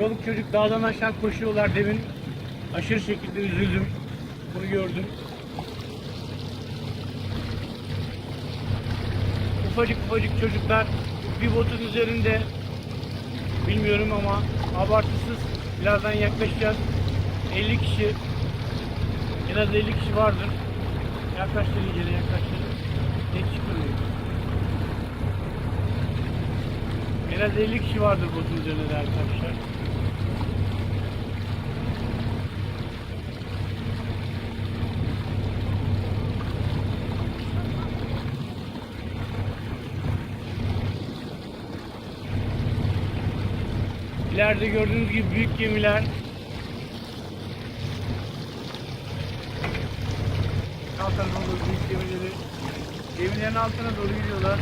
Çoluk çocuk dağdan aşağı koşuyorlar demin. Aşırı şekilde üzüldüm. Bunu gördüm. Ufacık ufacık çocuklar bir botun üzerinde bilmiyorum ama abartısız birazdan yaklaşacağız. 50 kişi en az 50 kişi vardır. Yaklaştır iyice yaklaştır. Net çıkmıyor. En az 50 kişi vardır botun üzerinde de arkadaşlar. İleride gördüğünüz gibi büyük gemiler. Altına doğru büyük gemileri. Gemilerin altına doğru gidiyorlar.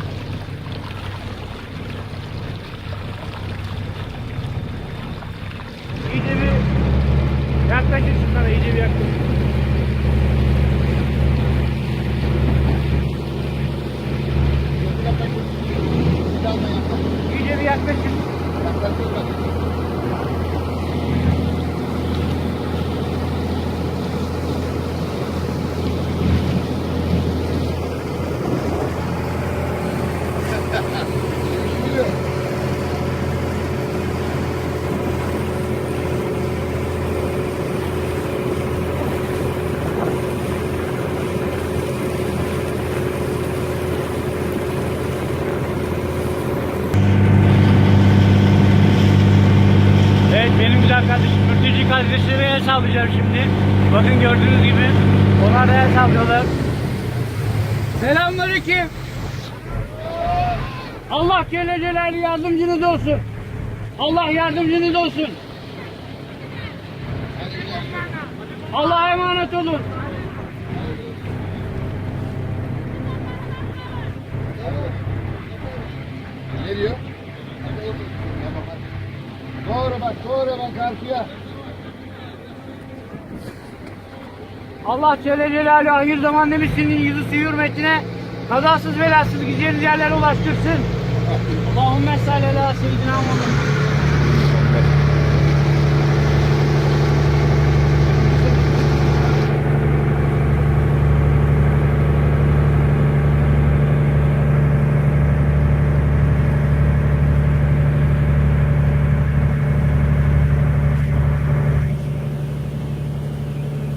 İyice bir yaklaşın şunlara, iyice bir yaklaşın. İyice bir yaklaşın. Evet benim güzel kardeşim mülteci kardeşlerime el şimdi. Bakın gördüğünüz gibi onlar da el sallıyorlar. Selamünaleyküm. Allah Celle Celaluhu yardımcınız olsun. Allah yardımcınız olsun. Allah'a emanet olun. Ne diyor? Doğru bak, doğru bak karşıya. Allah Celle Celaluhu hayır zaman demişsinin yüzü hürmetine kazasız belasız gideceğiniz yerlere ulaştırsın. Allahümme salli ala seyyidina Muhammed.